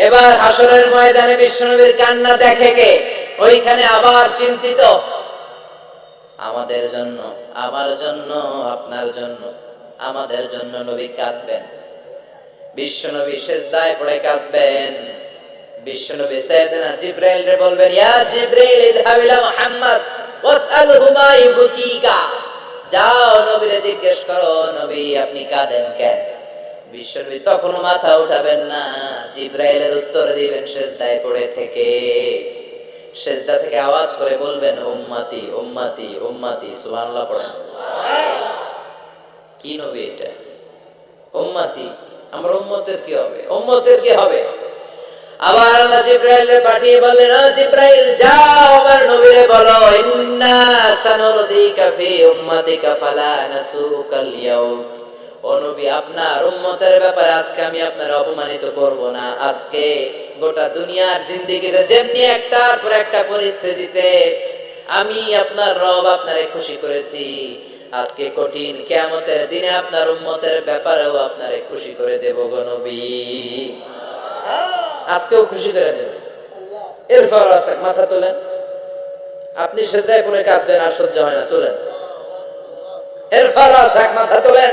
এবার হাসরের ময়দানে বিশ্বনবীর কান্না দেখে কে? ওইখানে আবার চিন্তিত। আমাদের জন্য, আমার জন্য, আপনার জন্য, আমাদের জন্য নবী কাঁদবেন। বিশ্বনবী সেজদায় পড়ে কাঁদবেন। বিশ্বনবী সাইয়েদনা জিব্রাইল রে বলবেন, ইয়া জিব্রাইল, ইযহাব ইলা মুহাম্মদ, ওয়াসআলহু ইউবকিকা। যাও নবীরে জিজ্ঞেস করো, নবী, আপনি কাঁদেন কেন? বিশ্বনবী তখনও মাথা উঠাবেন না। জিব্রাইলের উত্তর দিবেন, সেজদায় পড়ে থেকে। সেজদা থেকে আওয়াজ করে বলবেন, উম্মাতি উম্মাতি উম্মাতি। সুবহানাল্লাহ পড়েন। কি নবী এটা? উম্মাতি? আমার উম্মতের কি হবে? উম্মতের কি হবে? আবার আল্লাহ জিব্রাইল পাঠিয়ে বললেন ও জিব্রাইল, যাও আমার নবীরে বলো, ইন্না সানুরদিকা ফি উম্মাতিকা ফালা নাসুকাল ইয়াউম। ও নবী, আপনার উম্মতের ব্যাপারে আজকে আমি আপনার অপমানিত করব না। আজকে গোটা দুনিয়ার জিন্দেগিতে যেমনি একটার পর একটা পরিস্থিতিতে আমি আপনার রব আপনারে খুশি করেছি। আজকে কঠিন কেয়ামতের দিনে আপনার উম্মতের ব্যাপারেও আপনারে খুশি করে দেব গো নবী। আজকেও খুশি করে দেবে। এরপর আছে, মাথা তোলেন। আপনি সেটাই পরে কাঁদবেন আর সহ্য হয় না, তোলেন। এরপর আছে, মাথা তোলেন।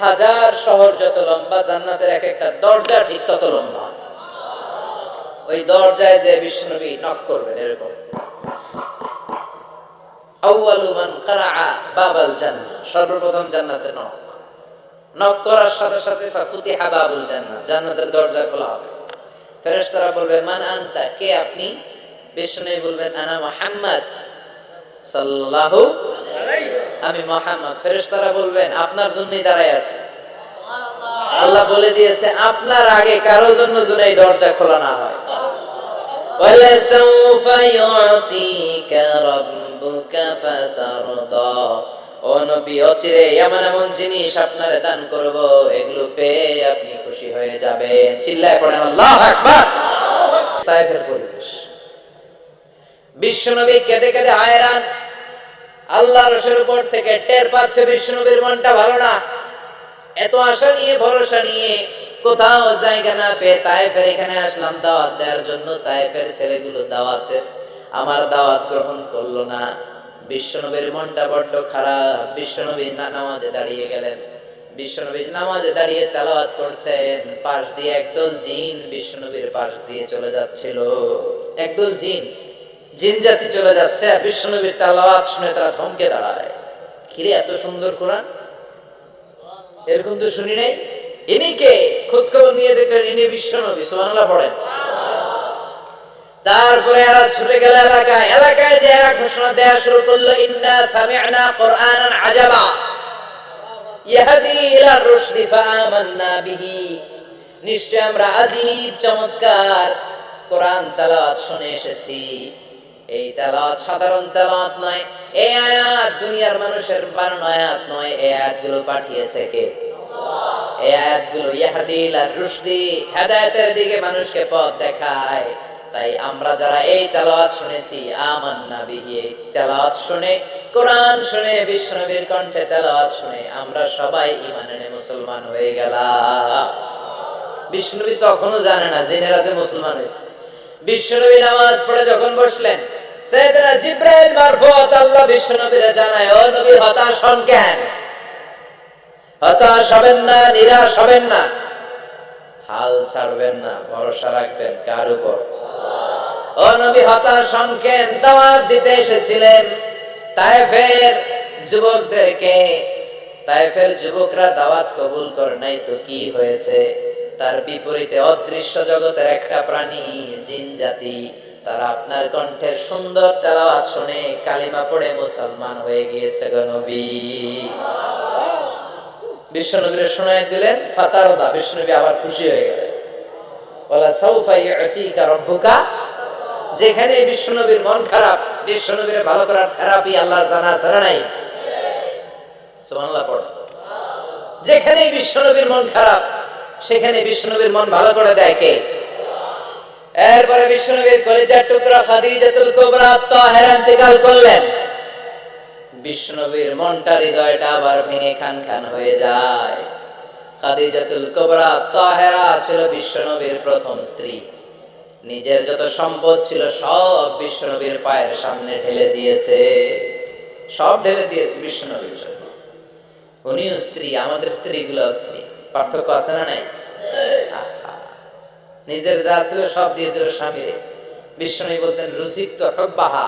হাজার। শহর যত লম্বা, জান্নাতের এক একটা দরজা ঠিক তত লম্বা। ওই দরজায় যে বিষ্ণুবী নক করবেন এরকম। সর্বপ্রথম জান্নাতে নক নক করার সাথে সাথে ফাফুতিহা বাবুল জান্নাহ জান্নাতের দরজা খোলা হবে ফেরেশতারা বলবে মান আনতা কে আপনি বিষ্ণু বলবেন আনা মুহাম্মদ সাল্লাল্লাহু আমি মোহাম্মদ ফেরেশতারা বলবেন আপনার জন্যই দাঁড়ায় আছে আল্লাহ বলে দিয়েছে আপনার আগে কারো জন্য যেন এই দরজা খোলা না হয় وَلَسَوْفَ يُعْطِيكَ رَبُّكَ فَتَرْضَى ও নবী অচিরে এমন এমন জিনিস আপনারে দান করব, এগুলো পেয়ে আপনি খুশি হয়ে চিল্লায় পড়েন, আল্লাহু আকবার। তাইফের পরিবেশ। বিশ্বনবী কেঁদে কেঁদে হায়রান। আল্লাহ রসের উপর থেকে টের পাচ্ছে মনটা ভালো না। এত আশা নিয়ে, ভরসা নিয়ে কোথাও জায়গা না পেয়ে তাইফের এখানে আসলাম, দাওয়াত দেওয়ার জন্য তাইফের ছেলেগুলো দাওয়াতের, আমার দাওয়াত গ্রহণ করল না। বিশ্বনবীর মনটা বড্ড খারাপ। বিশ্বনবী নামাজে দাঁড়িয়ে গেলেন। বিশ্বনবী নামাজে দাঁড়িয়ে তেলাওয়াত করছেন। পাশ দিয়ে একদল জিন বিশ্বনবীর পাশ দিয়ে চলে যাচ্ছিল। একদল জিন। জিন জাতি চলে যাচ্ছে আর বিশ্বনবীর তেলাওয়াত শুনে তারা থমকে দাঁড়ায়। কিরে, এত সুন্দর কোরআন? এরকম তো শুনি নাই? ইনি কে? খোঁজখবর নিয়ে দেখলেন ইনি বিশ্বনবী। সুবহানাল্লাহ পড়েন। তারপরে এরা ছুটে গেল এলাকায়। এলাকায় যে এরা ঘোষণা দেয়া শুরু করল, ইন্না সামি'না কুরআনান আজাবা। চমৎকার কোরআন শুনে এসেছি। এই সাধারণ নয় দুনিয়ার মানুষের নয় পাঠিয়েছে কে? রুশদি দিকে মানুষকে পথ দেখায়। তাই আমরা যারা এই তেলাওয়াত শুনেছি, আমান্না বিহি, এই শুনে, কোরআন শুনে বিষ্ণুবীর কণ্ঠে তেলাওয়াত শুনে, আমরা সবাই এনে মুসলমান হয়ে গেলাম। বিষ্ণুবী তখনও জানে না জেনেরা যে মুসলমান হয়েছে। বিষ্ণুবী নামাজ পড়ে যখন বসলেন জিব্রাইল মারফত আল্লাহ জানায়, ও হতাশ হন কেন? হতাশ হবেন না, নিরাশ হবেন না। হাল ছাড়বেন না, ভরসা রাখবেন কার উপর? ও নবী, হতাশ দাওয়াত দিতে এসেছিলেন। তাইফের যুবকদেরকে, তাইফের যুবকরা দাওয়াত কবুল করে নাই তো কি হয়েছে? তার বিপরীতে অদৃশ্য জগতের একটা প্রাণী, জিন জাতি, তারা আপনার কণ্ঠের সুন্দর তেলাওয়াত শুনে কালিমা পড়ে মুসলমান হয়ে গিয়েছে গো নবী। বিশ্বনবীরে শোনায় দিলেন, ফাতারদা, বিশ্বনবী আবার খুশি হয়ে গেলেন। বলা ইউতিকা রব্বুকা যেখানে বিশ্বনবীর মন খারাপ, বিশ্বনবীর ভালো করার থেরাপি আল্লাহ জানা ছাড়া নাই? সুবহানাল্লাহ যেখানে বিশ্বনবীর মন খারাপ, সেখানে বিশ্বনবীর মন ভালো করে দেয় কে? এরপরে বিশ্বনবীর কলিজার টুকরা খাদিজাতুল কুবরা তাহেরা ইন্তেকাল করলেন। বিষ্ণবীর মনটা হৃদয়টা আবার ভেঙে খান খান হয়ে যায়। খাদিজাতুল কুবরা তাহেরা ছিল বিশ্বনবীর প্রথম স্ত্রী। নিজের যত সম্পদ ছিল, সব বিশ্বনবীর পায়ের সামনে ঢেলে দিয়েছে। সব ঢেলে দিয়েছে জন্য। উনিও স্ত্রী, আমাদের স্ত্রীগুলো স্ত্রী। পার্থক্য আছে না নাই? নিজের যা ছিল সব দিয়ে দিল স্বামীরে বিশ্বনবী বলতেন রুচিক তো হব্বাহা।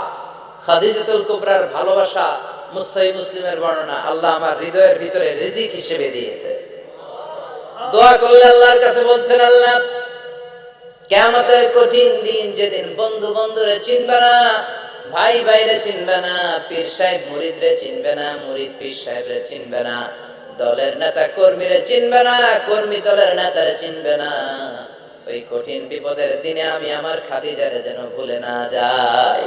খাদিজাতুল কুবরার ভালোবাসা মুসাই মুসলিমের বর্ণনা আল্লাহ আমার হৃদয়ের ভিতরে রিজিক হিসেবে দিয়েছে। দোয়া করলে আল্লাহর কাছে বলছেন, আল্লাহ কেমতের কঠিন দিন যেদিন বন্ধু বন্ধুরে চিনবে না, ভাই ভাইরে চিনবে না, পীর সাহেব মুরিদরে চিনবে না, মুরিদ পীর সাহেবরে চিনবে না, দলের নেতা কর্মীরে চিনবে না, কর্মী দলের নেতারে চিনবে না। ওই কঠিন বিপদের দিনে আমি আমার খাদিজারে যেন ভুলে না যাই।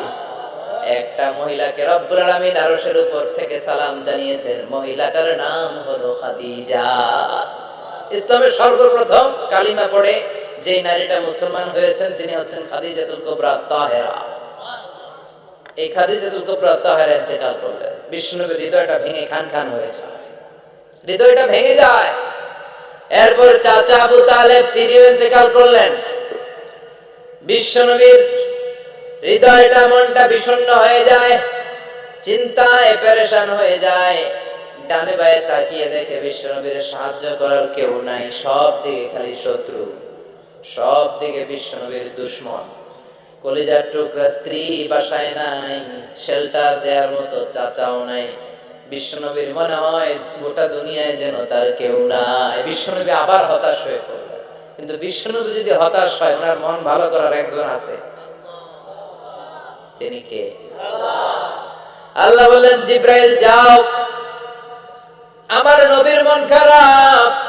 একটা মহিলাকে রব্বুল আলামিন আরশের উপর থেকে সালাম জানিয়েছেন, মহিলাটার নাম হলো খাদিজা। ইসলামের সর্বপ্রথম কালিমা পড়ে যে নারীটা মুসলমান হয়েছেন, তিনি হচ্ছেন খাদিজাতুল কুবরা তাহেরা। এই খাদিজাতুল কুবরা তাহেরা ইন্তেকাল করলেন। বিষ্ণুনবীর হৃদয়টা ভেঙে খান খান হয়ে হৃদয়টা ভেঙে যায়। এরপর চাচা আবু তালেব তিনিও ইন্তেকাল করলেন। বিশ্বনবীর হৃদয়টা মনটা বিষণ্ণ হয়ে যায়, চিন্তায় পেরেশান হয়ে যায়। ডানে বায়ে তাকিয়ে দেখে বিশ্বনবীর সাহায্য করার কেউ নাই, সব দিকে খালি শত্রু। সব দিকে বিশ্বনবীর দুশ্মন। কলিজার টুকরা স্ত্রী বাসায় নাই শেল্টার দেওয়ার মতো চাচাও নাই। বিশ্বনবীর মনে হয় গোটা দুনিয়ায় যেন তার কেউ নাই। বিশ্বনবী আবার হতাশ হয়ে পড়লেন কিন্তু বিশ্বনবী যদি হতাশ হয়, ওনার মন ভালো করার একজন আছে। তিনি কে? আল্লাহ। বললেন জিব্রাইল, যাও। আমার নবীর মন খারাপ।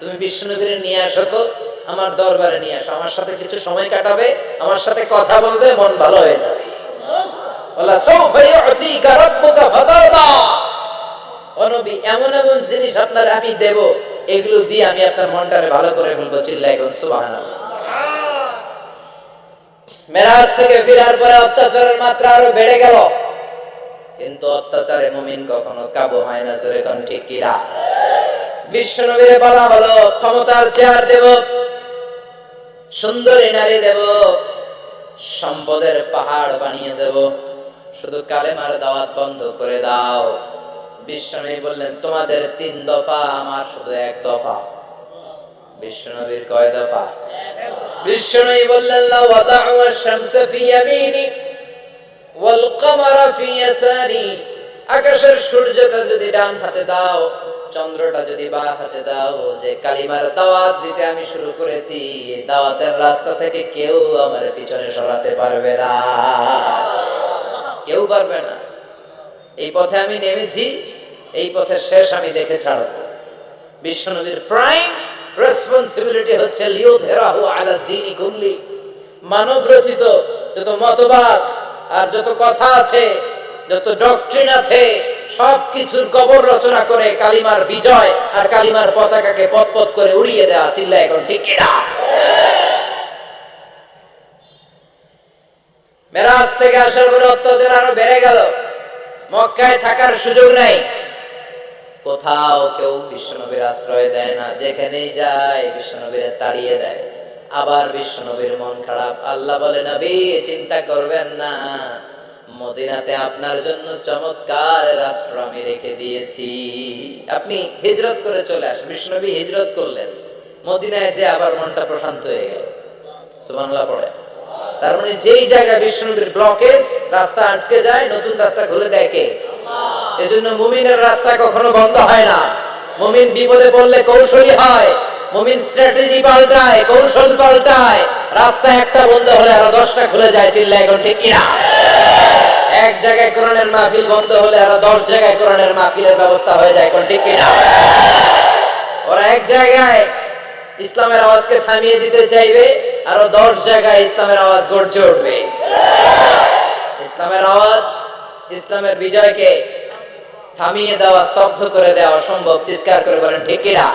তুমি বিষ্ণুনবীর নিয়ে আসো তো, আমার দরবারে নিয়ে আসো। আমার সাথে কিছু সময় কাটাবে, আমার সাথে কথা বলবে, মন ভালো হয়ে যাবে। কিন্তু অত্যাচারে মুমিন কখনো কাবু হয় না, জোরে ঠিক কিরা বিশ্বনবীরে বলা হলো, ক্ষমতার চেয়ার দেব, সুন্দরী নারী দেব, সম্পদের পাহাড় বানিয়ে দেব। শুধু কালেমার দাওয়াত বন্ধ করে দাও। বিশ্বনবী বললেন, তোমাদের তিন দফা, আমার শুধু এক দফা। বিশ্বনবীর কয় দফা? বিশ্বনবী বললেন, লা ওয়াদাউ আশ-শামসা ফি ইয়ামিনি ওয়াল কামারা ফি ইয়াসারি আকাশের সূর্যটা যদি ডান হাতে দাও চন্দ্রটা যদি বা হাতে দাও, যে কালিমার দাওয়াত দিতে আমি শুরু করেছি, দাওয়াতের রাস্তা থেকে কেউ আমার পিছনে সরাতে পারবে না। কেউ পারবে না। এই পথে আমি নেমেছি, এই পথের শেষ আমি দেখে ছাড়ব। বিশ্বনবীর প্রাইম রেসপন্সিবিলিটি হচ্ছে লিও ধেরাহু আলা দিনই কুল্লি। মানব রচিত যত মতবাদ আর যত কথা আছে, যত ডক্ট্রিন আছে সব কিছুর কবর রচনা করে কালিমার বিজয় আর কালিমার পতাকাকে পথ পথ করে উড়িয়ে দেওয়া চিল্লা এখন ঠিক মেরাজ থেকে আসার পরে অত্যাচার আরও বেড়ে গেল। মক্কায় থাকার সুযোগ নাই। কোথাও কেউ বিশ্বনবীর আশ্রয় দেয় না যেখানে যায় বিশ্বনবীর তাড়িয়ে দেয়। আবার বিশ্বনবীর মন খারাপ। আল্লাহ বলে না নবী, চিন্তা করবেন না। মদিনাতে আপনার জন্য চমৎকার রাষ্ট্র আমি রেখে দিয়েছি। আপনি হিজরত করে চলে আসেন। বিষ্ণবী হিজরত করলেন। মদিনায় যে আবার মনটা প্রশান্ত হয়ে গেল। সুবহানাল্লাহ পড়ে। তার মানে যেই জায়গায় বিষ্ণুবীর ব্লকেজ রাস্তা আটকে যায়, নতুন রাস্তা খুলে কে? এজন্য মুমিনের রাস্তা কখনো বন্ধ হয় না। মুমিন বিপদে পড়লে কৌশলী হয়। মুমিন স্ট্র্যাটেজি পাল্টায়, কৌশল পাল্টায়। রাস্তা একটা বন্ধ হলে আরও দশটা খুলে যায় চিল্লা এখন ঠিক কিনা? এক জায়গায় কোরআনের মাহফিল বন্ধ হলে আরও দশ জায়গায় কোরআনের মাহফিলের ব্যবস্থা হয়ে যায়, এখন ঠিক কিনা ওরা এক জায়গায় ইসলামের আওয়াজকে থামিয়ে দিতে চাইবে, আরও দশ জায়গায় ইসলামের আওয়াজ গর্জে উঠবে। ইসলামের আওয়াজ, ইসলামের বিজয়কে থামিয়ে দেওয়া, স্তব্ধ করে দেওয়া অসম্ভব, চিৎকার করে বলেন ঠিকিরা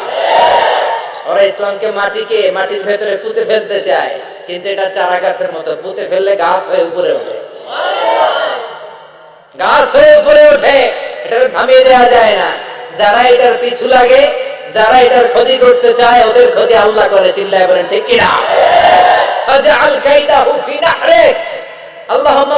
ওরা ইসলামকে মাটিকে, মাটির ভেতরে পুঁতে ফেলতে চায়, কিন্তু এটা চারা গাছের মতো, পুঁতে ফেললে গাছ হয়ে উপরে ওঠে। গাছ হয়ে উপরে ওঠে এটা থামিয়ে দেওয়া যায় না। যারা এটার পিছু লাগে, যারা এটার ক্ষতি করতে চায়, ওদের ক্ষতি আল্লাহ করে, চিল্লায় বলেন, ঠিক কিনা? আল্লাহুম্মা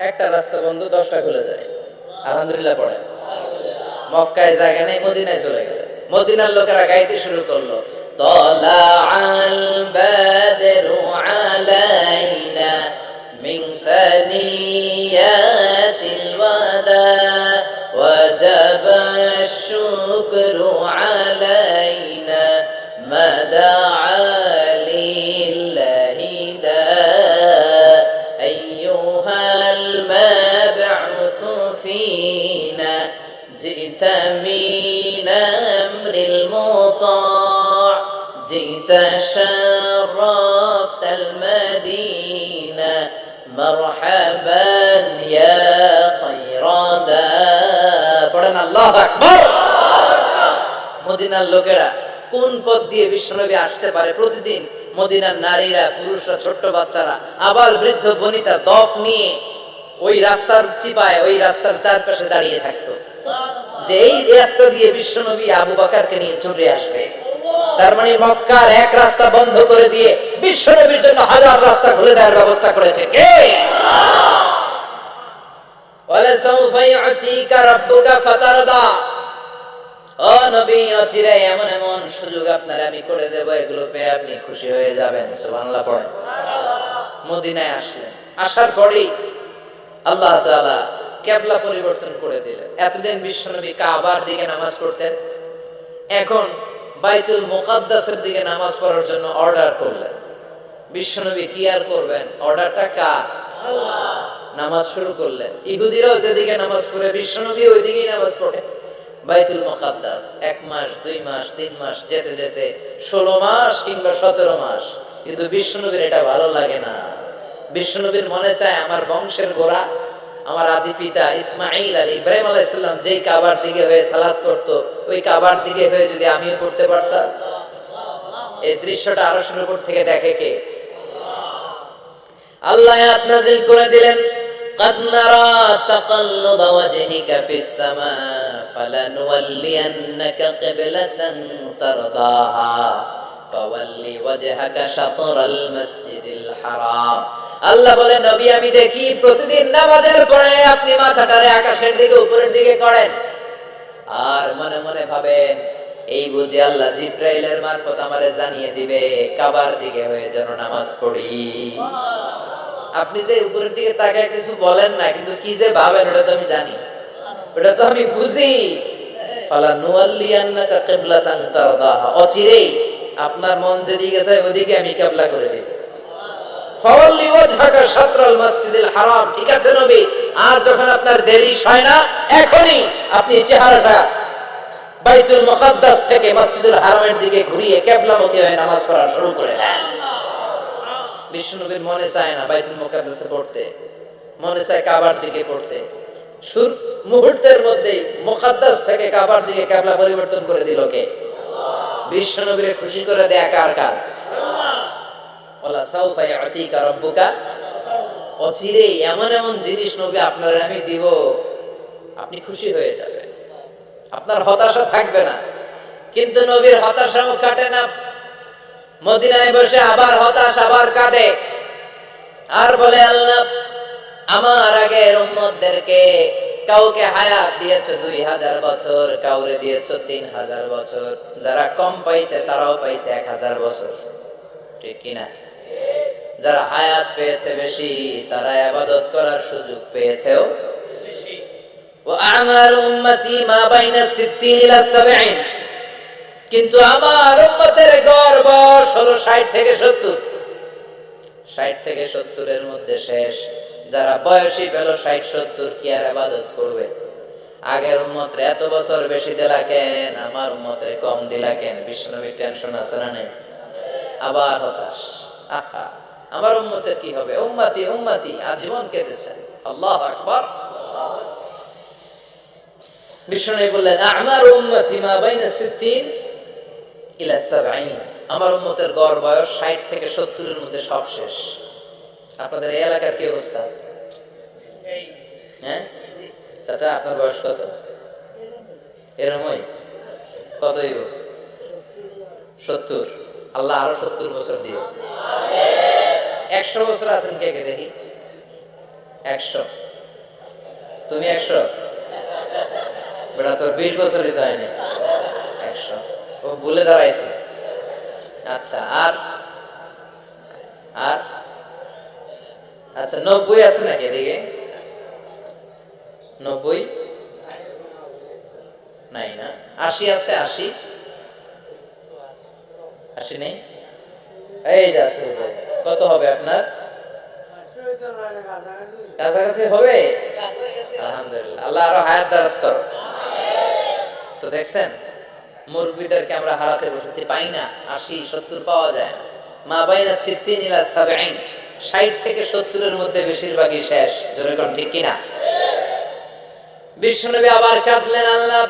একটা রাস্তা বন্ধ দশটা খুলে যায় আলহামদুলিল্লাহ পড়ে মক্কায় জায়গা নেই মদিনায় চলে গেল মদিনার লোকেরা গাইতে শুরু করলো طلع البدر علينا من ثنيات الوداع وجب الشكر علينا মদিনার লোকেরা কোন পথ দিয়ে বিশ্বনবী আসতে পারে প্রতিদিন? মদিনার নারীরা, পুরুষরা, ছোট্ট বাচ্চারা, আবার বৃদ্ধ বনিতা দফ নিয়ে ওই রাস্তার চিপায়, ওই রাস্তার চারপাশে দাঁড়িয়ে থাকতো। যে এই রাস্তা দিয়ে বিশ্বনবী আবু বাকারকে নিয়ে ছুটে আসবে। তার মানে মক্কার এক রাস্তা বন্ধ করে দিয়ে বিশ্বনবীর জন্য হাজার রাস্তা খুলে দেওয়ার ব্যবস্থা করেছে কে? ওয়ালাসাউফা ইউতিকা রাব্বুকা ফাতারদা। ও নবী, অচিরে এমন এমন সুযোগ আপনার আমি করে দেব, এগুলো পেয়ে আপনি খুশি হয়ে যাবেন, সুবহানাল্লাহ পড়েন। মদিনায় আসলেন, আসার পরেই আল্লাহ তাআলা কেবলা পরিবর্তন করে দিলেন। এতদিন বিশ্বনবী কাবার দিকে নামাজ পড়তেন, এখন বাইতুল মুকাদ্দাসের দিকে নামাজ পড়ার জন্য অর্ডার করলেন। বিশ্বনবী কি আর করবেন? অর্ডারটা কার? আল্লাহ নামাজ শুরু করলেন ইহুদিরাও যেদিকে নামাজ পড়ে, বিশ্বনবী ওই দিকেই নামাজ পড়ে। বাইতুল মুকাদ্দাস এক মাস, দুই মাস, তিন মাস, যেতে যেতে ষোলো মাস কিংবা সতেরো মাস। কিন্তু বিশ্বনবীর এটা ভালো লাগে না। বিশ্বনবীর মনে চায়, আমার বংশের গোড়া, আমার আদি পিতা ইসমাইল আর ইব্রাহিম আলাইসাল্লাম যেই কাবার দিকে হয়ে সালাদ করতো ওই কাবার দিকে হয়ে যদি আমিও করতে পারতাম? এই দৃশ্যটা আরশের উপর থেকে দেখে কে? আল্লাহ নাযিল করে দিলেন। قد نرى تقلب وجهك في السماء فلنولينك قبلة ترضاها فول وجهك شطر المسجد الحرام আল্লাহ বলে নবী আমি দেখি প্রতিদিন নামাজের পরে আপনি মাথাটারে আকাশের দিকে উপরের দিকে করেন আর মনে মনে ভাবেন এই বুঝে আল্লাহ জিব্রাইলের মারফত আমারে জানিয়ে দিবে কাবার দিকে হয়ে যেন নামাজ পড়ি আপনি যে উপরের দিকে তাকে কিছু বলেন না, কিন্তু কি যে ভাবেন, ওটা তো আমি জানি। ওটা তো আমি বুঝি। কিবলা হারাম। ঠিক আছে আর যখন আপনার দেরি না আপনি চেহারাটা থেকে মসজিদুল হারামের দিকে ঘুরিয়ে কিবলামুখী হয়ে নামাজ পড়া শুরু করে দেন। বিষ্ণুনবীর মনে চায় না বাইতুল মুকাদ্দাসে পড়তে। মনে চায় কাবার দিকে পড়তে। সুর মুহূর্তের মধ্যেই মুকাদ্দাস থেকে কাবার দিকে কাবলা পরিবর্তন করে দিল কে? বিশ্বনবীরে খুশি করে দেয়া কার কাজ? ওলা সাউফা ইয়াতিকা রাব্বুকা। অচিরেই এমন এমন জিনিস নবী আপনার আমি দিব, আপনি খুশি হয়ে যাবেন। আপনার হতাশা থাকবে না। কিন্তু নবীর হতাশাও কাটে না। মদিনায় বসে আবার হতাশ, আবার কাঁদে। আর বলে, আল্লাহ, আমার আগের উম্মতদেরকে কাউকে হায়াত দিয়েছ দুই হাজার বছর, কাউরে দিয়েছ তিন হাজার বছর। যারা কম পাইছে, তারাও পাইছে এক হাজার বছর। ঠিক কিনা যারা হায়াত পেয়েছে বেশি, তারা আবাদত করার সুযোগ পেয়েছেও আমার উম্মতি মা বাইনা সিদ্দিন ইলা সাবঈন। কিন্তু আমার উম্মতের বয়স হলো ষাট থেকে সত্তর। ষাট থেকে সত্তরের মধ্যে শেষ। যারা বয়সী পেল ষাট সত্তর, কি আর আবাদত করবে? আগের উম্মতরে এত বছর বেশি দিলা কেন? আমার উম্মতরে কম দিলা কেন? বিষ্ণবীর টেনশন আছে না নেই? আবার হতাশ। আহা, আমার উম্মতের কি হবে? উম্মাতি উম্মাতি, আজীবন কেঁদেছেন আল্লাহ আকবার। বিষ্ণু বললেন, আমার উম্মতি মা বাইনা সিদ্দিন ইলা সাবঈন। আমার উম্মতের গড় বয়স 60 থেকে 70 এর মধ্যে সব শেষ। আপনাদের এই এলাকার কি অবস্থা? হ্যাঁ? চাচা আপনার বয়স কত? এরমই কত হইব? সত্তর। আল্লাহ আরও সত্তর বছর দিও একশো বছর আছেন কে কে দেখি? একশো। তুমি একশো? বেটা তোর বিশ বছর দিতে হয়নি। ও ভুলে দাঁড়াইছে। আচ্ছা আর? আর? আচ্ছা নব্বই আছে নাকি এদিকে? নব্বই? নাই না। আশি আছে, আশি। আশি নেই? এই যে আছে। কত হবে আপনার? কাছাকাছি হবে? আলহামদুলিল্লাহ। আল্লাহ আরও হায়াত দারাজ করো। তো দেখছেন? মুরব্বীদেরকে আমরা হারাতে বসেছি, পাই না, আশি, সত্তর পাওয়া যায় না। মা বাইনা সিদ্দিন ইলা সাবঈন, ষাট থেকে সত্তরের মধ্যে বেশিরভাগই শেষ, জোরে কোন ঠিক কিনা? বিষ্ণুনবী আবার কাঁদলেন, আল্লাহ,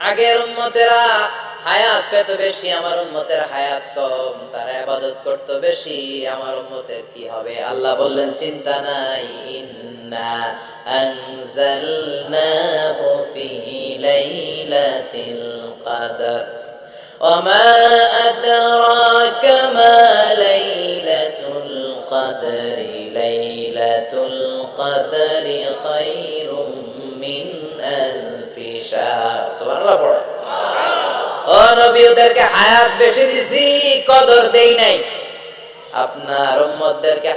আগের উম্মতেরা হায়াত পেত বেশি আমার উম্মতের হায়াত কম তারা ইবাদত করত বেশি আমার উম্মতের কি হবে আল্লাহ বললেন চিন্তা নাই ইন্না আনজালনাহু ফি লাইলাতিল কদর وما أدراك ما ليلة القدر ليلة القدر خير من ألف شهر سبحان الله পড়ে ওদেরকে হায়াত বেশি কদর দেই নাই। আপনার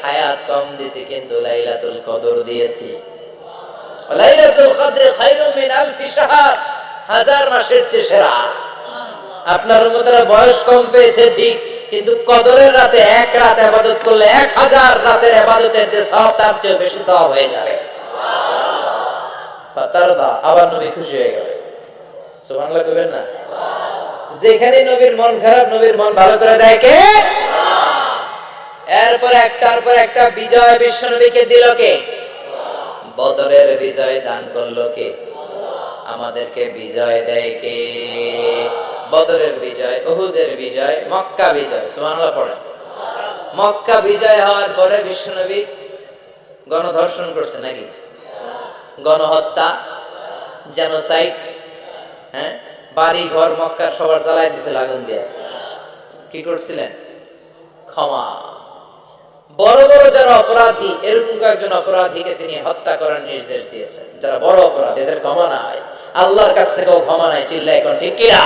হায়াত কম কিন্তু কদর দিয়েছি। হাজার বয়স কম পেয়েছে, ঠিক, কিন্তু কদরের রাতে এক রাত আবাদত করলে এক হাজার রাতের আবাদতের যে সব তার চেয়ে বেশি সব হয়ে যাবে। আবার নবী খুশি হয়ে গেল। না? যেখানে নবীর মন খারাপ, নবীর মন ভালো করে দেয় কে? এরপর একটার পর একটা বিজয় বিশ্ব নবীকে দিল কে? বদরের বিজয় দান করল কে? আমাদেরকে বিজয় দেয় কে? বদরের বিজয় ওহুদের বিজয়, মক্কা বিজয়, সুবহানাল্লাহ পড়ে। মক্কা বিজয় হওয়ার পরে বিশ্বনবী গণধর্ষণ করছে নাকি? গণহত্যা জেনোসাইড হ্যাঁ? বাড়ি, ঘর মক্কার সবার জ্বালাই দিছিল আগুন দিয়ে। কি করছিলেন? ক্ষমা। বড় বড় যারা অপরাধী, এরকম কয়েকজন অপরাধীকে তিনি হত্যা করার নির্দেশ দিয়েছেন। যারা বড় অপরাধ, এদের ক্ষমা নাই। আল্লাহর কাছ থেকেও ক্ষমা নাই চিল্লা এখন ঠিক কিনা?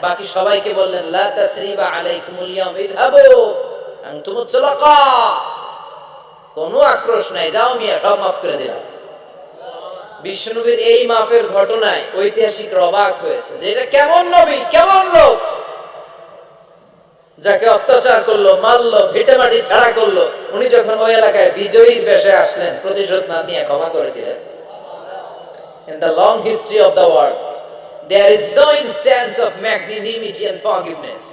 বাকি সবাইকে বললেন, লা তাসরিবা আলাইকুমুল ইয়াউম, ইযহাবু আনতুমুত তুলাকা কোনো আক্রোশ নাই। যাও মিয়া, সব মাফ করে দিলাম। বিষ্ণুনবীর এই মাফের ঘটনায় ঐতিহাসিক অবাক হয়েছে যে এটা কেমন নবী কেমন লোক যাকে অত্যাচার করল মারলো ভিটে মাটি ছাড়া করল উনি যখন ওই এলাকায় বিজয়ীর বেশে আসলেন প্রতিশোধ না নিয়ে ক্ষমা করে দিলেন In the long history of the world, there is no instance of magnanimity and forgiveness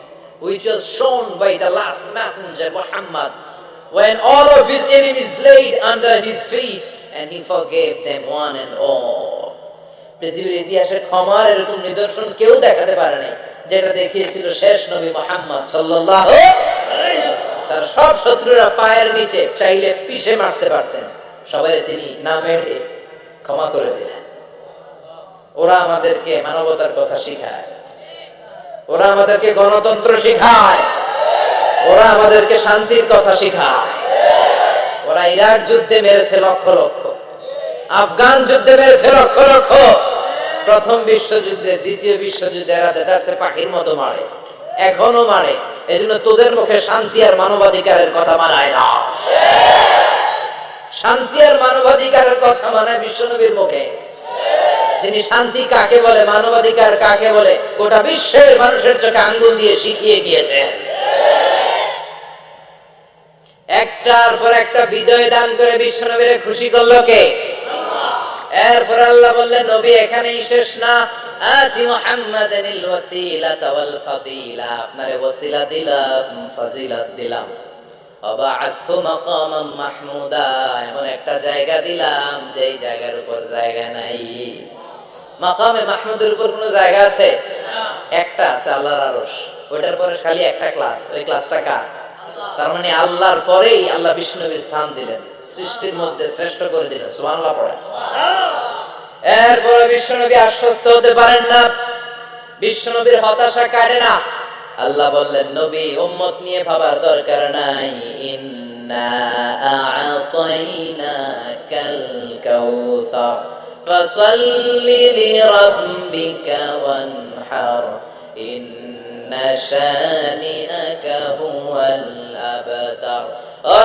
which was shown by the last messenger Muhammad when all of his enemies laid under his feet and he forgave them one and all. পৃথিবীর ইতিহাসে ক্ষমার এরকম নিদর্শন কেউ দেখাতে পারে নাই। যেটা দেখিয়েছিল শেষ নবী মোহাম্মদ সাল্লাল্লাহু তার সব শত্রুরা পায়ের নিচে চাইলে পিষে মারতে পারতেন। সবাই তিনি না মেরে ক্ষমা করে দিলেন। ওরা আমাদেরকে মানবতার কথা শিখায়। ওরা আমাদেরকে গণতন্ত্র শিখায়। ওরা আমাদেরকে শান্তির কথা শিখায়। ওরা ইরাক যুদ্ধে মেরেছে লক্ষ লক্ষ। আফগান যুদ্ধে মেরেছে লক্ষ লক্ষ প্রথম বিশ্বযুদ্ধে, দ্বিতীয় বিশ্বযুদ্ধে এরা দেদারসে পাখির মতো মারে। এখনও মারে। এজন্য তোদের মুখে শান্তি আর মানবাধিকারের কথা মানায় না। শান্তি আর মানবাধিকারের কথা মানায় বিশ্বনবীর মুখে। যিনি শান্তি কাকে বলে, মানবাধিকার কাকে বলে, গোটা বিশ্বের মানুষের চোখে আঙ্গুল দিয়ে শিখিয়ে গিয়েছে। একটার পর একটা বিজয় দান করে বিশ্বনবীরে খুশি করল কে? এরপর আল্লাহ বললেন নবী এখানেই শেষ না। আতি মুহাম্মাদানিল ওয়াসিলাতা ওয়াল ফাদিলা। আপনারে ওয়াসিলা দিলাম ফাজিলাত দিলাম। অবাআথু মাকামাম মাহমুদা এমন একটা জায়গা দিলাম যেই জায়গার উপর জায়গা নাই। মাকামে মাহমুদের উপর কোনো জায়গা আছে? একটা আছে আল্লাহর আরশ। ওইটার পরে খালি একটা ক্লাস। ওই ক্লাসটা কার? তার মানে আল্লাহর পরেই আল্লাহ বিষ্ণুবীর স্থান দিলেন। সৃষ্টির মধ্যে শ্রেষ্ঠ করে দিলেন। সুবহানাল্লাহ পড়ে। এরপরে বিশ্বনবী আশ্বস্ত হতে পারেন না। বিশ্বনবীর হতাশা কাটে না। আল্লাহ বললেন, নবী, উম্মত নিয়ে ভাবার দরকার নাই। ইন্না আ'তাইনাকাল কাউসার ফাসাল্লি লিরাব্বিকা ওয়ানহার। ইন্না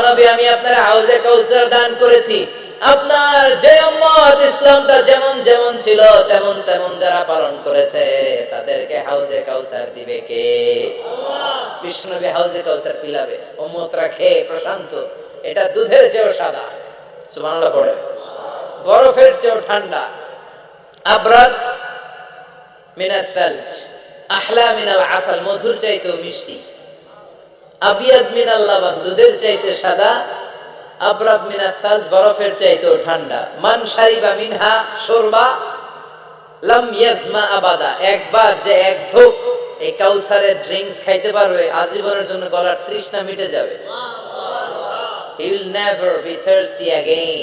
নবী আমি আপনার হাউজে কাউসার দান করেছি। আপনার যে উম্মত ইসলামটা যেমন যেমন ছিল তেমন তেমন যারা পালন করেছে তাদেরকে হাউজে কাউসার দিবে কে? বিষ্ণুবী হাউজে কাউসার পিলাবে উম্মতরা খেয়ে প্রশান্ত। এটা দুধের চেয়েও সাদা। সুবহানাল্লাহ পড়ে। বরফের চেয়েও ঠান্ডা। আবরাদ মিনাস সালজ। মিনাল আসাল, মধুর চাইতেও মিষ্টি। আবিয়াদ মিনাল লাবান, দুধের চাইতে সাদা। আবরাদ মিনাস সালজ, বরফের চাইতেও ঠান্ডা। মান শারিবা মিনহা, শোরবা। লাম এই ড্রিঙ্কস খাইতে পারবে, আজীবনের জন্য গলার তৃষ্ণা মিটে যাবে। Thirsty again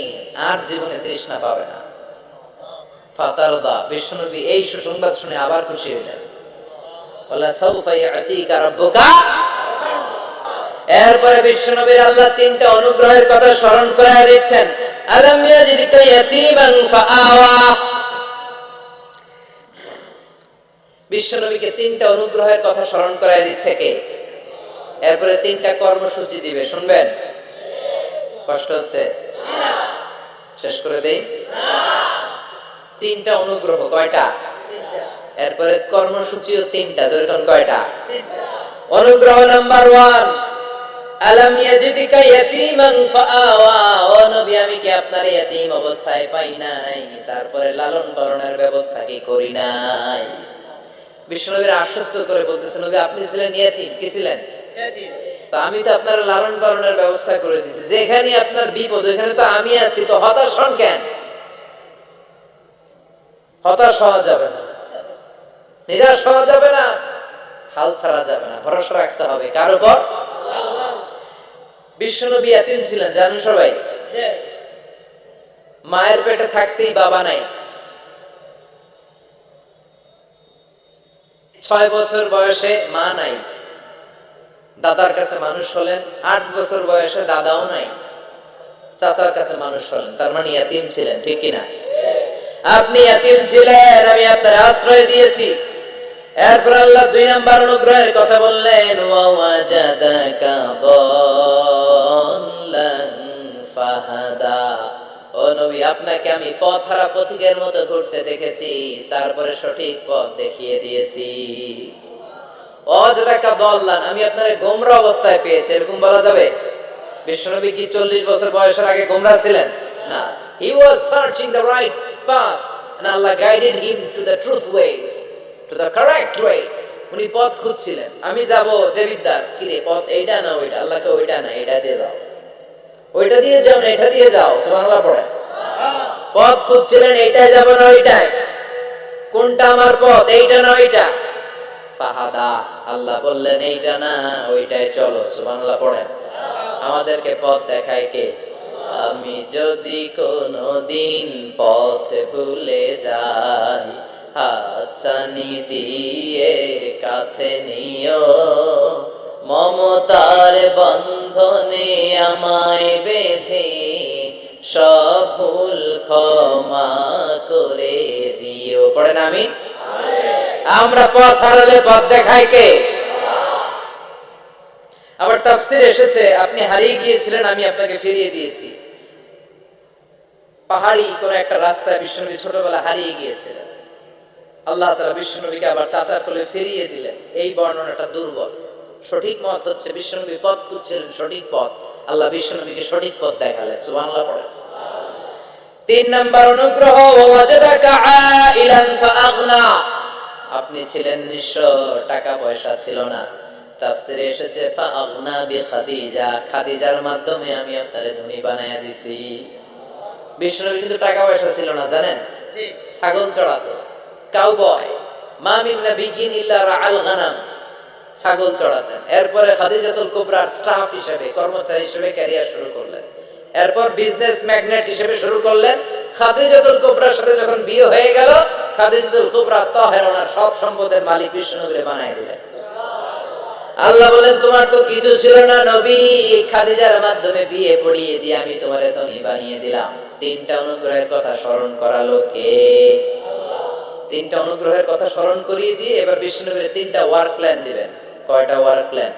আর জীবনে তৃষ্ণা পাবে না। এই সুসংবাদ শুনে আবার খুশি হলেন বলা সাউফা ইয়াতিকা রাব্বুকা এরপরে বিশ্বনবীর আল্লাহ তিনটা অনুগ্রহের কথা স্মরণ করায় দিচ্ছেন বিশ্বনবীকে তিনটা অনুগ্রহের কথা স্মরণ দিচ্ছে কে? এরপরে তিনটা কর্মসূচি দিবে, শুনবেন? কষ্ট হচ্ছে? শেষ করে দেই? তিনটা অনুগ্রহ, কয়টা? এরপরে কর্মসূচিও তিনটা যেরকম কয়টা? অনুগ্রহ নাম্বার ওয়ান আলাম ইয়াজিদিকা ইয়াতীমান ফাআওয়া ও নবী আমি কি আপনার ইয়াতীম অবস্থায় পাই নাই? তারপরে লালন পালনের ব্যবস্থা কি করি নাই? বিষ্ণুনবীর আশ্বস্ত করে বলতেছেন নবী আপনি ছিলেন ইয়াতীম কি ছিলেন? তো আমি তো আপনার লালন পালনের ব্যবস্থা করে দিছি যেখানে আপনার বিপদ ওখানে তো আমি আছি তো হতাশ হন কেন? হতাশ হওয়া যাবে না। নিরাশ হওয়া যাবে না। হাল ছাড়া যাবে না। ভরসা রাখতে হবে। কার উপর? এতিম ছিলেন সবাই? মায়ের পেটে থাকতেই বাবা নাই। ছয় বছর বয়সে মা নাই। দাদার কাছে মানুষ হলেন। আট বছর বয়সে দাদাও নাই। চাচার কাছে মানুষ হলেন। তার মানে ইয়াতিম ছিলেন, ঠিক কিনা? আপনি ইয়াতিম ছিলেন, আমি আপনার আশ্রয় দিয়েছি। এরপর আল্লাহ দুই নাম্বার অনুগ্রহের কথা বললেন আপনাকে আমি পথ পথিকের মতো ঘুরতে দেখেছি, তারপরে সঠিক পথ দেখিয়ে দিয়েছি। অজাদাকা দল্লান, আমি আপনার গোমরা অবস্থায় পেয়েছি, এরকম বলা যাবে? বিশ্বনবী কি চল্লিশ বছর বয়সের আগে গোমরা ছিলেন? না। He was searching the right path and Allah guided him to the truth way. To the correct way উনি পথ খুঁজছিলেন। আমি যাব দেবিদ্দার কি রে পথ এইটা না ওইটা আল্লাহকে ওইটা না এটা দিয়ে দাও ওইটা দিয়ে যাও না এটা দিয়ে যাও, সুবহানাল্লাহ পড়ে। পথ খুঁজছিলেন এইটাই যাব না ওইটাই কোনটা আমার পথ, এইটা না ওইটা? ফাহাদা, আল্লাহ বললেন, এইটা না ওইটাই চলো, সুবহানাল্লাহ পড়েন আমাদেরকে পথ দেখায় কে? আমি যদি কোনো দিন পথ ভুলে যাই হাতছানি দিয়ে কাছে নিও। মমতার বন্ধনে আমায় বেঁধে সব ভুল ক্ষমা করে দিও। পড়েন আমি? আমরা পথ হারালে পথ দেখাই কে? আবার তাফসির এসেছে, আপনি হারিয়ে গিয়েছিলেন, আমি আপনাকে ফিরিয়ে দিয়েছি। পাহাড়ি কোন একটা রাস্তায় বিশ্বনবী ছোটবেলা হারিয়ে গিয়েছিলেন। আল্লাহ তারা বিশ্বনবীকে আবার চাচার কোলে ফিরিয়ে দিলেন। এই বর্ণনাটা দুর্বল। সঠিক মত হচ্ছে বিশ্বনবী পথ খুঁজছিলেন সঠিক পথ। আল্লাহ বিশ্বনবীকে সঠিক পথ দেখালেন। সুবহানাল্লাহ পড়ে। তিন নাম্বার অনুগ্রহ আপনি ছিলেন নিঃস্ব টাকা পয়সা ছিল না। তাফসিরে এসেছে ফাআগনা বিখাদিজা। খাদিজার মাধ্যমে আমি আপনারে ধনী বানায়া দিছি। বিষ্ণুর কিন্তু টাকা পয়সা ছিল না জানেন? ছাগল চড়াতো। সব সম্পদের মালিক দিলেন। আল্লাহ বলেন, তোমার তো কিছু ছিল না নবী। খাদিজার মাধ্যমে বিয়ে পড়িয়ে দিয়ে আমি তোমার বানিয়ে দিলাম। তিনটা অনুগ্রহের কথা স্মরণ করালো কে তিনটা অনুগ্রহের কথা স্মরণ করিয়ে দিয়ে এবার বিষ্ণুবীর তিনটা ওয়ার্ক প্ল্যান দিবেন। কয়টা ওয়ার্ক প্ল্যান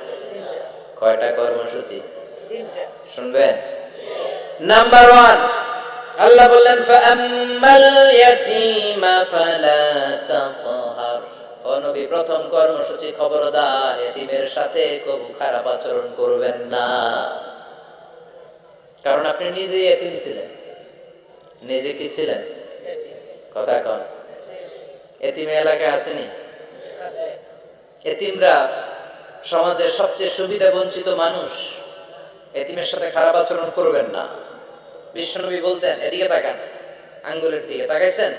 কয়টা কর্মসূচি? শুনবেন? নাম্বার ওয়ান আল্লাহ বললেন, ফাআম্মাল প্রথম কর্মসূচি খবরদার এতিমের সাথে কবু খারাপ আচরণ করবেন না। কারণ আপনি নিজে এতিম ছিলেন। নিজে কি ছিলেন? কথা কন। এতিম এলাকায় আসেনি। এতিমরা সমাজের সবচেয়ে সুবিধা বঞ্চিত মানুষ। এতিমের সাথে খারাপ আচরণ করবেন না। বিশ্বনবী বলতেন, এদিকে তাকান, আঙ্গুলের দিকে তাকাইছেন?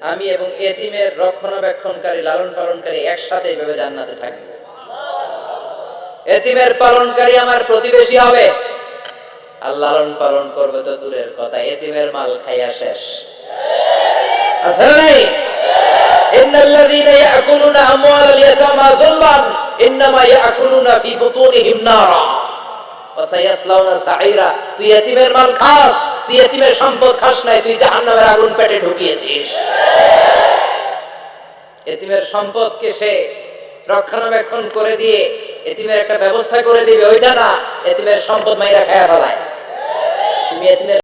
আমি এবং এতিমের রক্ষণাবেক্ষণকারী লালন পালনকারী একসাথে এইভাবে জান্নাতে থাকব। এতিমের পালনকারী আমার প্রতিবেশী হবে। লালন পালন করবে তো দূরের কথা। এতিমের মাল খাইয়া শেষ। তুই এতিমের সম্পদ খাস নাই, তুই আগুন পেটে ঢুকিয়েছিস। এতিমের রক্ষণাবেক্ষণ করে দিয়ে, এতিমের একটা ব্যবস্থা করে দিবে, ওইটা না, এতিমের সম্পদ মাইরা খায়া ফেলায়। তুমি এতিমের